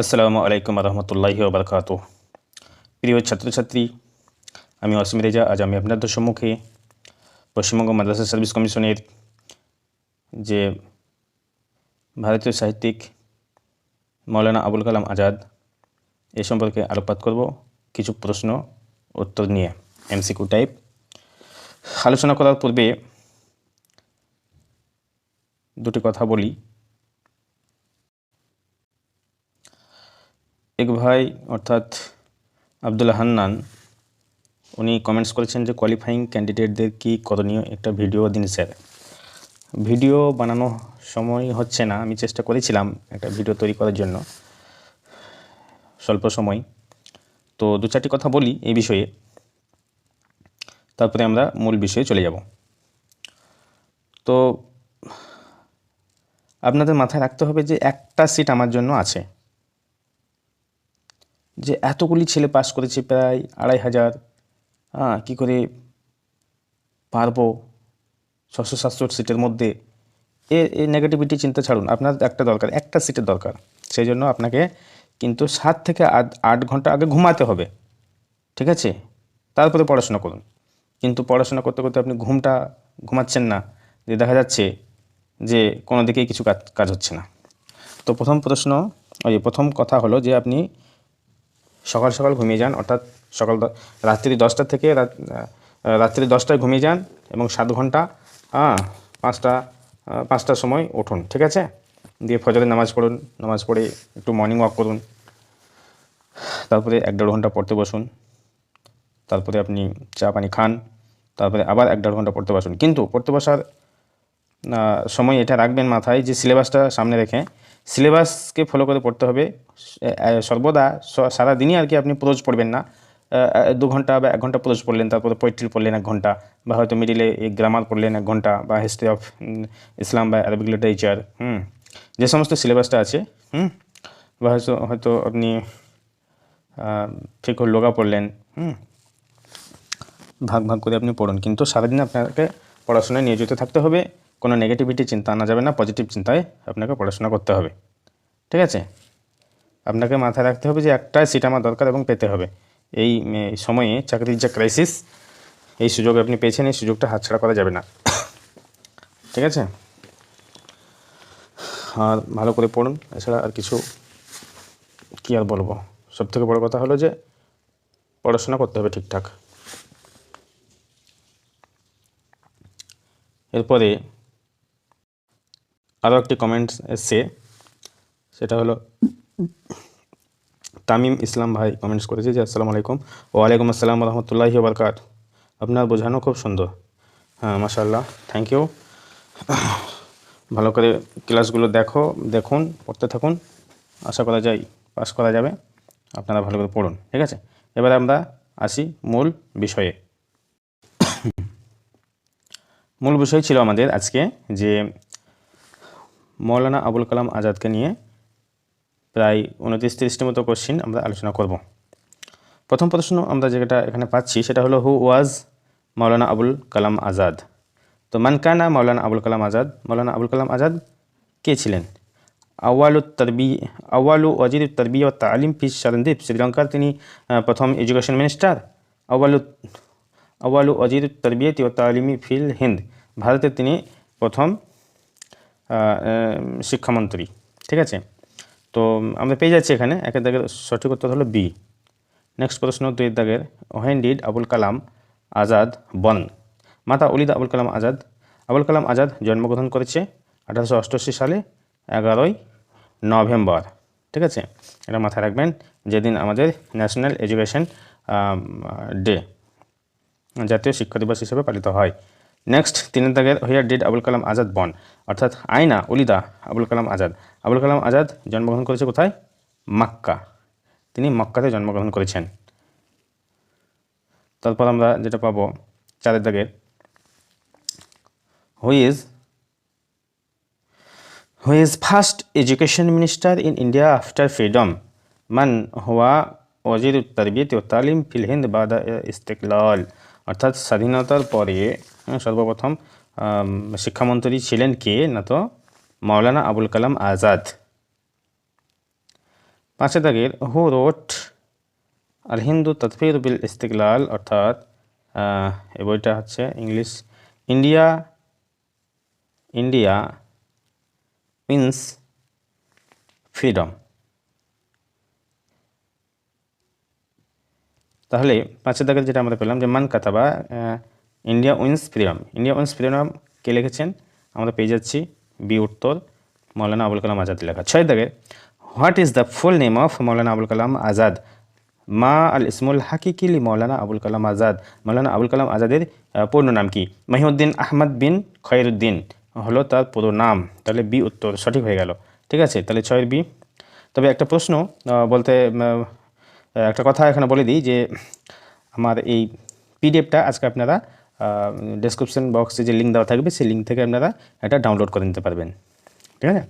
আসসালামু আলাইকুম রহমতুল্লাহি ওবরকাত প্রিয় ছাত্রছাত্রী, আমি অসীম রেজা, আজ আমি আপনাদের সম্মুখে পশ্চিমবঙ্গ মাদ্রাসা সার্ভিস কমিশনের যে ভারতীয় সাহিত্যিক মৌলানা আবুল কালাম আজাদ, এ সম্পর্কে আলোকপাত করব, কিছু প্রশ্ন, উত্তর নিয়ে, এমসিকিউ টাইপ। আলোচনা করার পূর্বে দুটি কথা বলি। এক ভাই, অর্থাৎ আবদুল্লাহ হান্নান, উনি কমেন্টস করেছেন যে কোয়ালিফাইং ক্যান্ডিডেটদের কি করণীয় একটা ভিডিও দিন স্যার। ভিডিও বানানো সময় হচ্ছে না, আমি চেষ্টা করেছিলাম একটা ভিডিও তৈরি করার জন্য, স্বল্প সময়। তো দু চারটি কথা বলি এই বিষয়ে, তারপরে আমরা মূল বিষয়ে চলে যাব। তো আপনাদের মাথায় রাখতে হবে যে একটা সিট আমার জন্য আছে। যে এতগুলি ছেলে পাস করেছে প্রায় আড়াই হাজার। হ্যাঁ কী করে পারব ছশো সাতশো সিটের মধ্যে? এ এই নেগেটিভিটি চিন্তা ছাড়ুন, আপনার একটা দরকার, একটা সিটের দরকার। সেই জন্য আপনাকে কিন্তু সাত থেকে আট আট ঘণ্টা আগে ঘুমাতে হবে। ঠিক আছে? তারপরে পড়াশোনা করুন। কিন্তু পড়াশোনা করতে করতে আপনি ঘুমটা ঘুমাচ্ছেন না। যে দেখা যাচ্ছে যে কোনো দিকেই কিছু কাজ কাজ হচ্ছে না। তো প্রথম প্রশ্ন, ওই প্রথম কথা হলো যে আপনি সকাল সকাল ঘুমিয়ে যান, অর্থাৎ সকাল রাত্রি দশটা থেকে রাত- রাত্রি দশটায় ঘুমিয়ে যান এবং সাত ঘণ্টা হ্যাঁ পাঁচটা পাঁচটার সময় উঠুন, ঠিক আছে? দিয়ে ফজরের নামাজ পড়ুন, নামাজ পড়ে একটু মর্নিং ওয়াক করুন। তারপরে এক দেড় ঘণ্টা পড়তে বসুন। তারপরে আপনি চা, পানি খান। তারপরে আবার এক দেড় ঘণ্টা পড়তে বসুন। কিন্তু পড়তে বসার সময় এটা রাখবেন মাথায় যে সিলেবাসটা সামনে রেখে সিলেবাসকে ফলো করে পড়তে হবে। সর্বদা সারাদিনই আর কি আপনি প্রোজ পড়বেন না। দু ঘণ্টা বা এক ঘণ্টা প্রোজ পড়লেন, তারপরে পোয়েট্রি পড়লেন এক ঘণ্টা, বা হয়তো মিডিলে গ্রামার পড়লেন এক ঘণ্টা, বা হিস্ট্রি অফ ইসলাম বা অ্যারবিক লিটারেচার হুম, যে সমস্ত সিলেবাসটা আছে, হুম, বা হয়তো হয়তো আপনি ঠিক লোগা পড়লেন, হুম, ভাগ ভাগ করে আপনি পড়ুন। কিন্তু সারাদিন আপনাকে পড়াশোনায় নিয়োজিত থাকতে হবে। কোনো নেগেটিভিটি চিন্তা আনা যাবে না পজিটিভ চিন্তায় আপনাকে পড়াশোনা করতে হবে। ঠিক আছে? আপনাকে মাথায় রাখতে হবে যে একটাই সিট আমার দরকার এবং পেতে হবে। এই সময়ে চাকরির যে ক্রাইসিস এই সুযোগ আপনি পেয়েছেন, এই সুযোগটা হাতছাড়া করা যাবে না। ঠিক আছে? আর ভালো করে পড়ুন, এছাড়া আর কিছু কী আর বলব? সব থেকে বড় কথা হলো যে পড়াশোনা করতে হবে ঠিকঠাক। এরপরে আরও একটি কমেন্ট এসছে, সেটা হলো, তামিম ইসলাম ভাই কমেন্টস করেছে যে, আসসালামু আলাইকুম। ওয়ালাইকুম আসসালাম রহমতুল্লাহি বারকাত আপনার বোঝানো খুব সুন্দর। হ্যাঁ মাশাল্লাহ থ্যাংক ইউ ভালো করে ক্লাসগুলো দেখো, দেখুন, পড়তে থাকুন। আশা করা যায় পাস করা যাবে। আপনারা ভালো করে পড়ুন, ঠিক আছে? এবারে আমরা আসি মূল বিষয়ে। মূল বিষয় ছিল আমাদের আজকে যে মৌলানা আবুল কালাম আজাদকে নিয়ে প্রায় উনত্রিশ তিরিশটির মতো কোশ্চিন আমরা আলোচনা করব। প্রথম প্রশ্ন আমরা যেটা এখানে পাচ্ছি, সেটা হলো হু ওয়াজ মৌলানা আবুল কালাম আজাদ? তো মানকানা মৌলানা আবুল কালাম আজাদ, মৌলানা আবুল কালাম আজাদ কে ছিলেন? আওয়ালু তরবি আওয়ালু ওয়াজির তরবি ও তালিম ফি শরণদ্বীপ শ্রীলঙ্কার তিনি প্রথম এডুকেশন মিনিস্টার আওয়ালু আওয়ালু অজির তরবিয়ত ও তালিমি ফিল হিন্দ, ভারতের তিনি প্রথম শিক্ষামন্ত্রী, ঠিক আছে? তো আমরা পেয়ে যাচ্ছি এখানে। একের দাগের সঠিক উত্তর হলো বি। নেক্সট প্রশ্ন দুই দাগের when did Abul Kalam Azad born. মাতা অলিদা আবুল কালাম আজাদ। আবুল কালাম আজাদ জন্মগ্রহণ করেছে আঠারোশো অষ্টআশি সালে, এগারোই নভেম্বর, ঠিক আছে? এটা মাথায় রাখবেন, যেদিন আমাদের ন্যাশনাল এডুকেশন ডে, জাতীয় শিক্ষা দিবস হিসেবে পালিত হয়। নেক্সট তিনের দাগের where did Abul Kalam Azad born. অর্থাৎ আয়না অলিদা আবুল কালাম আজাদ। আবুল কালাম আজাদ জন্মগ্রহণ করেছে কোথায়? মাক্কা। তিনি মক্কাতে জন্মগ্রহণ করেছেন। তারপর আমরা যেটা পাবো চারের দাগের who is who is first education minister in India after freedom মান হুয়া ওয়াজির তরবিয়ত ও তালিম ফিল হিন্দ বাদা ইস্তেকলাল অর্থাৎ স্বাধীনতার পরে সর্বপ্রথম শিক্ষামন্ত্রী ছিলেন কে না তো? মাওলানা আবুল কালাম আজাদ। পাঁচে দাগের হু রোট আল হিন্দু তৎফির বিল ইস্তিকলাল, অর্থাৎ এই বইটা হচ্ছে English. India India means freedom. তাহলে পাঁচের দাগের যেটা আমরা পেলাম যে, মান কাতাবা India wins freedom India wins freedom কে লিখেছেন? আমরা পেয়ে যাচ্ছি বি উত্তর, মৌলানা আবুল কালাম আজাদ লেখা। ছয় দাগে, what is the full name of Maulana Abul Kalam Azad? মা আল ইসমুল হাকিকিলি মৌলানা আবুল কালাম আজাদ। মৌলানা আবুল কালাম আজাদের পূর্ণ নাম কি? মহিউদ্দিন আহমদ বিন খয়রুদ্দিন হলো তার পুরো নাম। তাহলে বি উত্তর সঠিক হয়ে গেল। ঠিক আছে? তাহলে ছয়ের বি। তবে একটা প্রশ্ন বলতে একটা কথা এখানে বলে দিই যে, আমার এই পিডিএফটা আজকে আপনারা ডেসক্রিপশন বক্সে যে লিঙ্ক দেওয়া থাকবে, সেই লিঙ্ক থেকে আপনারা এটা ডাউনলোড করে নিতে পারবেন। ঠিক আছে?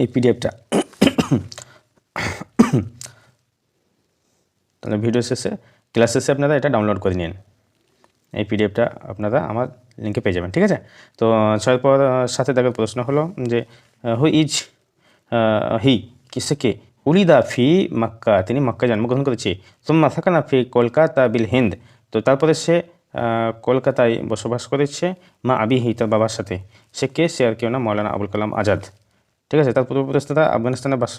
এই পিডিএফটা তাহলে ভিডিও শেষে ক্লাস শেষে আপনারা এটা ডাউনলোড করে নিন। এই পিডিএফটা আপনারা আমার লিঙ্কে পেয়ে যাবেন, ঠিক আছে? তো ছয়ের পর সাথে দেখার প্রশ্ন হলো যে হু ইজ হি কিসে কে? উলিদা ফি মক্কা, তিনি মক্কা জন্মগ্রহণ করেছে। সুম্মা থাকানা ফি কলকাতা বিল হিন্দ। তো তারপরে সে কলকাতায় বসবাস করেছে মা আবিহি, তার বাবার সাথে। সে কে? সে আর কেউ না, মৌলানা আবুল কালাম আজাদ। ঠিক আছে? তার পূর্বপুরুষরা আফগানিস্তানে বাস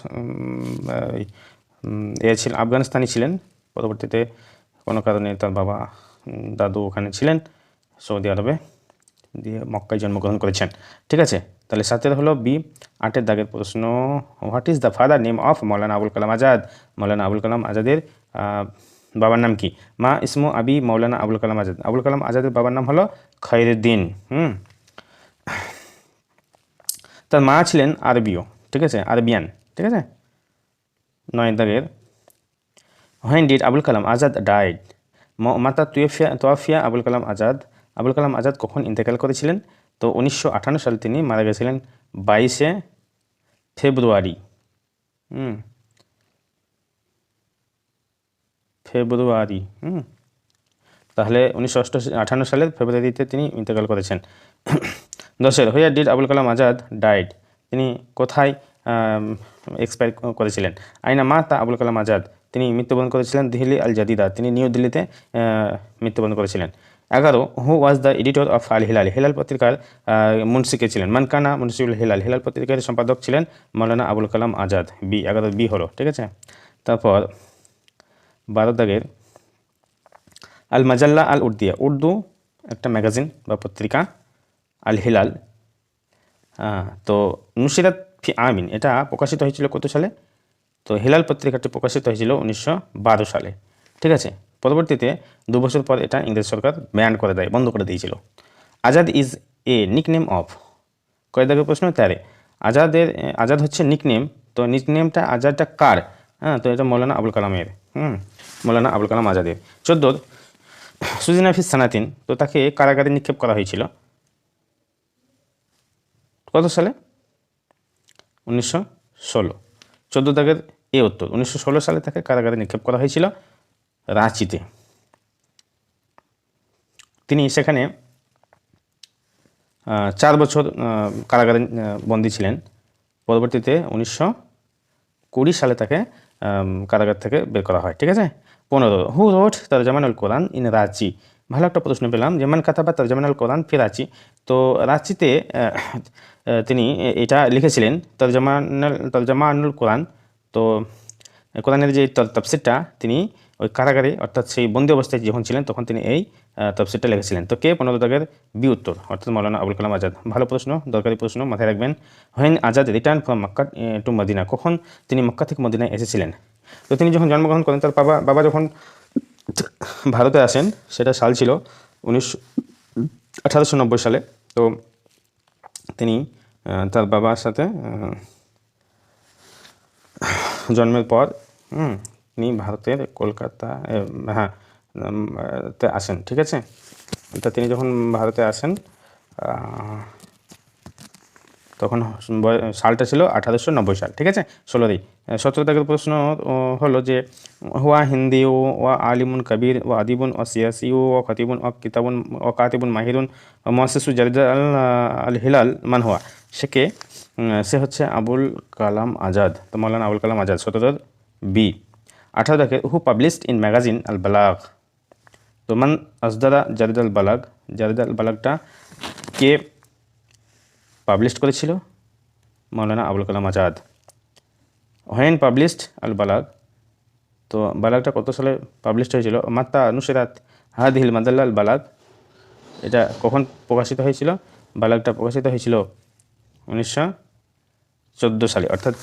এ ছিলেন আফগানিস্তানি ছিলেন। পরবর্তীতে কোনো কারণে তার বাবা দাদু ওখানে ছিলেন সৌদি আরবে দিয়ে মক্কায় জন্মগ্রহণ করেছেন। ঠিক আছে? তাহলে সাতের হলো বি, আটের দাগের প্রশ্ন, what is the father name of Maulana Abul Kalam Azad? Maulana Abul Kalam আজাদের বাবার নাম কি? মা ইসমু আবি মৌলানা আবুল কালাম আজাদ। আবুল কালাম আজাদের বাবার নাম হলো খৈরুদ্দিন, হুম? তার মা ছিলেন আরবীয়, ঠিক আছে? আরবিয়ান, ঠিক আছে? নয় দাগের। When did Abul Kalam Azad died মাতা তুয়েফিয়া, তোয়াফিয়া আবুল কালাম আজাদ। আবুল কালাম আজাদ কখন ইন্তেকাল করেছিলেন? তো উনিশশো আটান্ন সালে তিনি মারা গেছিলেন বাইশে ফেব্রুয়ারি, হুম? ফেব্রুয়ারি, হুম। তাহলে উনিশশো অষ্টাশি আঠান্ন সালের ফেব্রুয়ারিতে তিনি ইন্তেকাল করেছেন। দশের, where did Abul Kalam Azad died তিনি কোথায় এক্সপায়ার করেছিলেন? আইনা মা তা আবুল কালাম আজাদ। তিনি মৃত্যুবরণ করেছিলেন দিল্লি আল জাদিদা তিনি নিউ দিল্লিতে মৃত্যুবরণ করেছিলেন। এগারো, who was the editor of Al Hilal. Hilal পত্রিকার মুন্সিকে ছিলেন। মানকানা মুন্সিউল হিলাল। হিলাল পত্রিকার সম্পাদক ছিলেন মৌলানা আবুল কালাম আজাদ। বি, এগারো বি হলো, ঠিক আছে? তারপর বারো দাগের আল মাজাল্লা আল উর্দিয়া। উর্দু একটা ম্যাগাজিন বা পত্রিকা, আল হিলাল। তো নুসিরাত ফি আমিন, এটা প্রকাশিত হয়েছিল কত সালে? তো হিলাল পত্রিকাটি প্রকাশিত হয়েছিল উনিশশো বারো সালে। ঠিক আছে? পরবর্তীতে দু বছর পর এটা ইংরেজ সরকার ব্যান করে দেয়, বন্ধ করে দিয়েছিল। Azad is a nickname of. কয় প্রশ্ন? তেরে। আজাদের আজাদ হচ্ছে নিকনেম, তো নিকনেমটা আজাদটা কার? হ্যাঁ তো এটা মৌলানা আবুল কালামের। হুম। মৌলানা আবুল কালাম আজাদের। চোদ্দোর সুজিন হাফিজ সানাতিন, তো তাকে কারাগারে নিক্ষেপ করা হয়েছিল। কত সালে? উনিশশো ষোলো। চোদ্দ দাগের এ উত্তর। উনিশশো ষোলো সালে তাকে কারাগারে নিক্ষেপ করা হয়েছিল রাঁচিতে। তিনি সেখানে চার বছর কারাগারে বন্দী ছিলেন। পরবর্তীতে উনিশশো কুড়ি সালে তাকে কারাগার থেকে বের করা হয়। ঠিক আছে? পনেরো who wrote Tarjumanul Quran in Ranchi ভালো একটা প্রশ্ন পেলাম যে মান কাতাবা তরজামানুল কোরআন ফি রাঁচি তো রাঁচিতে তিনি এটা লিখেছিলেন তরজামানুল তরজামানুল কোরআন তো কোরআনের যে তফসিরটা তিনি ওই কারাগারে অর্থাৎ সেই বন্দি অবস্থায় যখন ছিলেন তখন তিনি এই তফসিরটা লিখেছিলেন তো কে পনেরো দাগের বি উত্তর অর্থাৎ মৌলানা আবুল কালাম আজাদ ভালো প্রশ্ন দরকারি প্রশ্ন মাথায় রাখবেন when Azad return from Mecca to Medina কখন তিনি মক্কা থেকে মদিনায় এসেছিলেন তো তিনি যখন জন্মগ্রহণ করেন, তার বাবা বাবা যখন ভারতে আসেন, সেটা সাল ছিল উনিশশো আঠারোশো নব্বই সালে। তো তিনি তার বাবার সাথে জন্মের পর তিনি ভারতের কলকাতা হ্যাঁ তে আসেন, ঠিক আছে? তা তিনি যখন ভারতে আসেন তখন সালটা ছিল আঠারোশো নব্বই সাল, ঠিক আছে? ষোলোই সতেরো তারিখের প্রশ্ন হলো যে, হুয়া হিন্দি ও, ওয়া আলিমুন কবির ও আদিবুন ও সিয়াসি ও খতিবুন ও কিতাবুন ও কাতিবুন মাহিরুন ও মহাসিসু আল আল হিলাল মান হুয়া। সে কে সে হচ্ছে আবুল কালাম আজাদ। তো মৌলানা আবুল কালাম আজাদ সতেরোর বি। আঠারো দেখে who published in magazine Al Balagh. তো মান আসদারা জারিদ আল বালাগ জারিদ আল বালাগটা কে পাবলিশ করেছিল Maulana Abul Kalam Azad. When published Al Balagh. তো বালাগটা কত সালে পাবলিশড হয়েছিল? মাত্তা নুসরাত হাদিহিল মাদাল্লা আল বালাগ। এটা কখন প্রকাশিত হয়েছিল? বালাগটা প্রকাশিত হয়েছিল উনিশশো চোদ্দ সালে। অর্থাৎ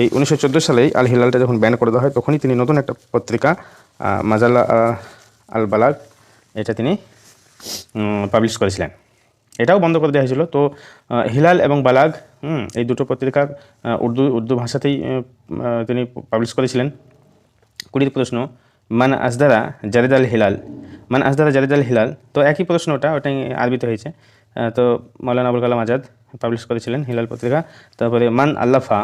এই উনিশশো চোদ্দ সালেই আল হিলালটা যখন ব্যান করে দেওয়া হয়, তখনই তিনি নতুন একটা পত্রিকা মাজাল্লা আল বালাগ, এটা তিনি পাবলিশ করেছিলেন। এটাও বন্ধ করে দেওয়া হয়েছিল। তো হিলাল এবং বালাগ হুম, এই দুটো পত্রিকা উর্দু উর্দু ভাষাতেই তিনি পাবলিশ করেছিলেন। কুড়ির প্রশ্ন মান আসদারা জারেদ আল হিলাল? মান আসদারা জারেদ আল হিলাল? তো একই প্রশ্ন ওটা আরবিতে হয়েছে। তো মৌলানা আবুল কালাম আজাদ পাবলিশ করেছিলেন হিলাল পত্রিকা। তারপরে মান আল্লাফা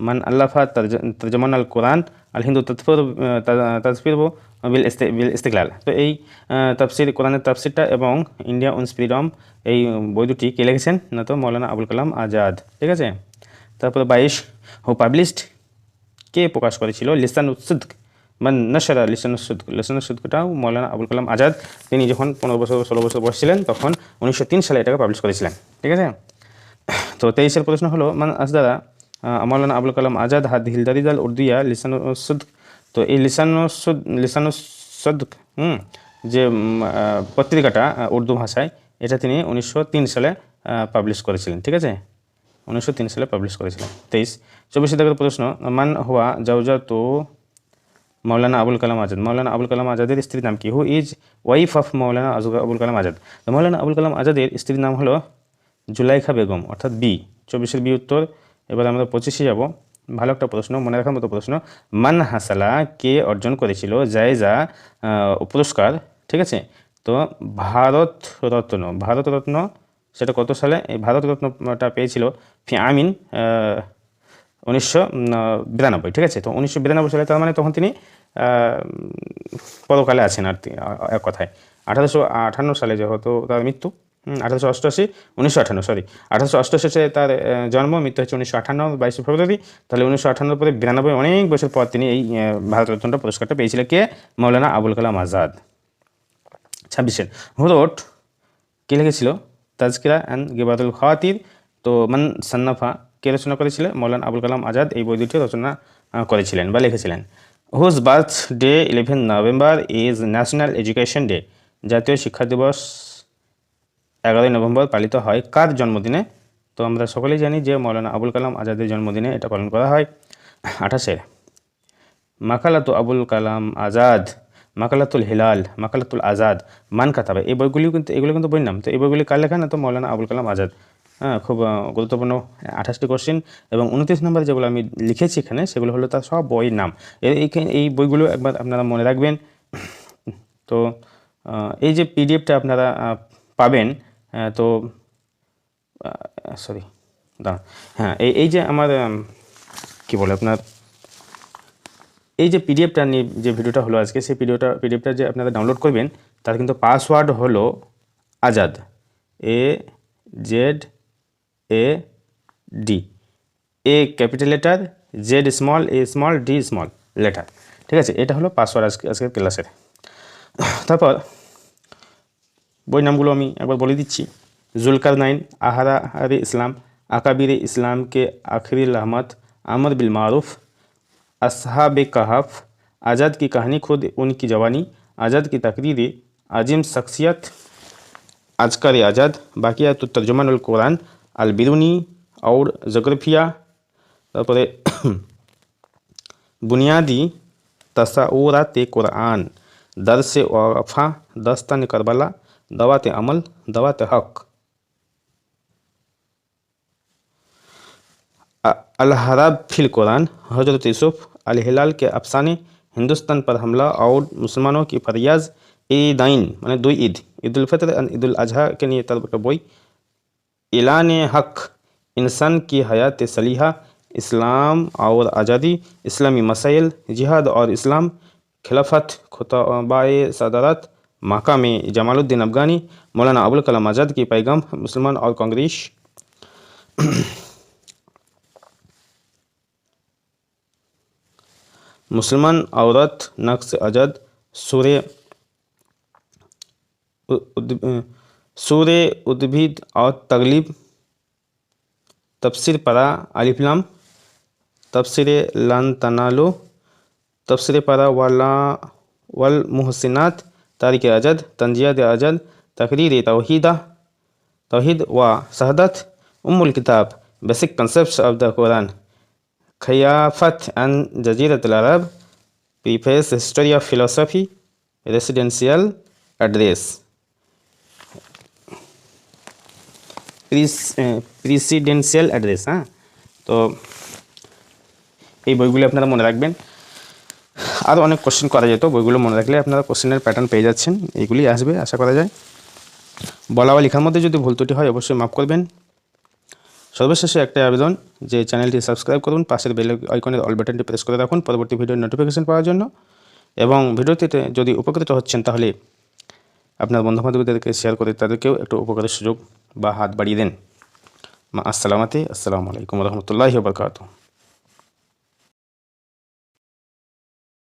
মান আল্লাফা তরজ- তর্জমান আল কোরআন আল হিন্দু তৎফর তৎফির বিল বিল ইস্তিকলাল তো এই তাফসির কোরআনের তাফসিরটা এবং ইন্ডিয়া উন ফ্রিডম এই বই দুটি কে লিখেছেন না তো মৌলানা আবুল কালাম আজাদ ঠিক আছে তারপরে বাইশ হু পাবলিশড কে প্রকাশ করেছিল লিসান উসুদ মানে নশরা লিসান উসুদ লিসান উসুদটাও মৌলানা আবুল কালাম আজাদ তিনি যখন পনেরো বছর ষোলো বছর বয়স ছিলেন তখন উনিশশো তিন সালে এটাকে পাবলিশ করেছিলেন ঠিক আছে তো তেইশের প্রশ্ন হলো মান আসদারা মৌলানা আবুল কালাম আজাদ হাদ হিলদারিদাল উর্দিয়া লিসান উসুদ তো এই লিসান উসুদ লিসান উসুদ হুম যে পত্রিকাটা উর্দু ভাষায়, এটা তিনি উনিশশো তিন সালে পাবলিশ করেছিলেন, ঠিক আছে? উনিশশো তিন সালে পাবলিশ করেছিলেন। তেইশ, চব্বিশে দাগের প্রশ্ন, মান হুয়া জাউজা তো মৌলানা আবুল কালাম আজাদ। মৌলানা আবুল কালাম আজাদের স্ত্রীর নাম কি? Who is wife of Maulana Abul Kalam Azad? Maulana Abul Kalam আজাদের স্ত্রীর নাম হলো জুলাইখা বেগম, অর্থাৎ বি। চব্বিশের বি উত্তর এবার আমরা পঁচিশে যাব। ভালো একটা প্রশ্ন, মনে রাখার মতো প্রশ্ন। মান হাসালা কে অর্জন করেছিল? জায়জা পুরস্কার, ঠিক আছে? তো ভারত রত্ন ভারত রত্ন সেটা কত সালে? এই ভারত রত্নটা পেয়েছিল আমিন উনিশশো বিরানব্বই, ঠিক আছে? তো উনিশশো বিরানব্বই সালে তার মানে তখন তিনি পরকালে আছেন আর এক কথায়। আঠারোশো আটান্ন সালে যেহেতু তার মৃত্যু আঠারোশো অষ্টআশি উনিশশো আঠান্ন সরি আঠারোশো অষ্টআশিতে তার জন্ম মৃত্যু হচ্ছে উনিশশো আঠান্ন বাইশে ফেব্রুয়ারি। তাহলে উনিশশো আঠান্ন পরে বিরানব্বই অনেক বছর পর তিনি এই আহ, ভারতরত্নটা পুরস্কারটা পেয়েছিলেন কে? মৌলানা আবুল কালাম আজাদ। ছাব্বিশের হুরোট কে লিখেছিল? তাজকিরা অ্যান্ড গিবাদুল খাওয়াতির তো মান সান্নাফা কে রচনা করেছিলেন মৌলানা আবুল কালাম আজাদ এই বই দুটি রচনা করেছিলেন বা লিখেছিলেন। Whose birthday eleven November is national education day জাতীয় শিক্ষা দিবস এগারোই নভেম্বর পালিত হয়। কার জন্মদিনে? তো আমরা সকলেই জানি যে মৌলানা আবুল কালাম আজাদের জন্মদিনে এটা পালন করা হয় আঠাশের মাকালাতু আবুল কালাম আজাদ, মাকালাতুল হিলাল, মাকালাতুল আজাদ, মান কাতাবে। এই বইগুলিও কিন্তু, এগুলো কিন্তু বইয়ের নাম তো এই বইগুলি কার লেখা না? তো মৌলানা আবুল কালাম আজাদ। হ্যাঁ খুব গুরুত্বপূর্ণ আঠাশটি কোশ্চেন এবং উনত্রিশ নম্বর যেগুলো আমি লিখেছি এখানে, সেগুলো হলো তার সব বইয়ের নাম। এইখানে এই বইগুলো একবার আপনারা মনে রাখবেন। তো এই যে পিডিএফটা আপনারা পাবেন তো সরি দাঁড়া হ্যাঁ এই এই যে আমার কি বলে আপনার, এই যে পিডিএফটা নিয়ে যে ভিডিওটা হলো আজকে, সেই ভিডিওটা পিডিএফটা যে আপনারা ডাউনলোড করবেন, তার কিন্তু পাসওয়ার্ড হলো Azad. A, Z, A, D. A capital letter, Z small, A small, D small, letter. ঠিক আছে, এটা হলো পাসওয়ার্ড আজকে, আজকের ক্লাসের তারপর বই নামগুলো আমি একবার বলে দিচ্ছি জুলকার নাইন আহারা আরে ইসলাম আকাবির ইসলাম के आखिरी रहमत अमर बिल मारूफ असहाब कहफ आज़ाद की कहानी खुद उनकी जवानी आज़ाद की तकरीर अजीम शख्सियत आजकर आज़ाद बाकियात तर्जुमान कुरान अल बिरुनी और जोग्राफिया তারপরে बुनियादी तसाउरात कुरान दरस वफ़ा दस्तान करबला दवात अमल, दवात हक। अलहराब फिल कुरान, हज़रत यूसुफ अल हिलाल के अफसाने हिंदुस्तान पर हमला और मुसलमानों की फरियाज ईदाइन, माने दो ईद ईद उल फितर और ईद अजहा के लिए का बोई। एलान हक, इंसान की हयात सलीहा, इस्लाम और आज़ादी, इस्लामी मसाइल, जिहाद और इस्लाम, खिलाफत, खुतबाए सदारत माका में जमालुद्दीन अफगानी मौलाना अबुल कलाम आज़ाद की पैगाम मुसलमान और कांग्रेस मुसलमान औरत नक्स आज़ाद सूर्य सूर्य उद्भिद और तगलीब तबसर परा अलिफ्लाम तबसर लन तनालो तबसर परा वाला वल मुहसिनात तारिक अजद तंजिया अजद तकरीर तोहीदा तोहीद व शहदत उम्मुल किताब basic concepts of the Quran खयाफत and जजीरत अरब preface history of philosophy residential address presidential address হ্যাঁ তো এই বইগুলি আপনারা মনে রাখবেন আরও অনেক কোশ্চেন করা যেত, বইগুলো মনে রাখলে আপনারা কোশ্চেনের প্যাটার্ন পেয়ে যাচ্ছেন। এইগুলি আসবে, আশা করা যায়। বলা বা লেখার মধ্যে যদি ভুল ত্রুটি হয়, অবশ্যই মাফ করবেন। সর্বশেষে একটাই আবেদন, যে চ্যানেলটি সাবস্ক্রাইব করুন, পাশের বেল আইকনের অল বাটনটি প্রেস করে রাখুন, পরবর্তী ভিডিওর নোটিফিকেশন পাওয়ার জন্য। এবং ভিডিওটিতে যদি উপকৃত হচ্ছেন, তাহলে আপনার বন্ধুবান্ধবদেরকে শেয়ার করে তাদেরকেও একটু উপকারের সুযোগ বা হাত বাড়িয়ে দেন। মা আসসালামাতে আসসালামু আলাইকুম রহমতুল্লাহি বরকাত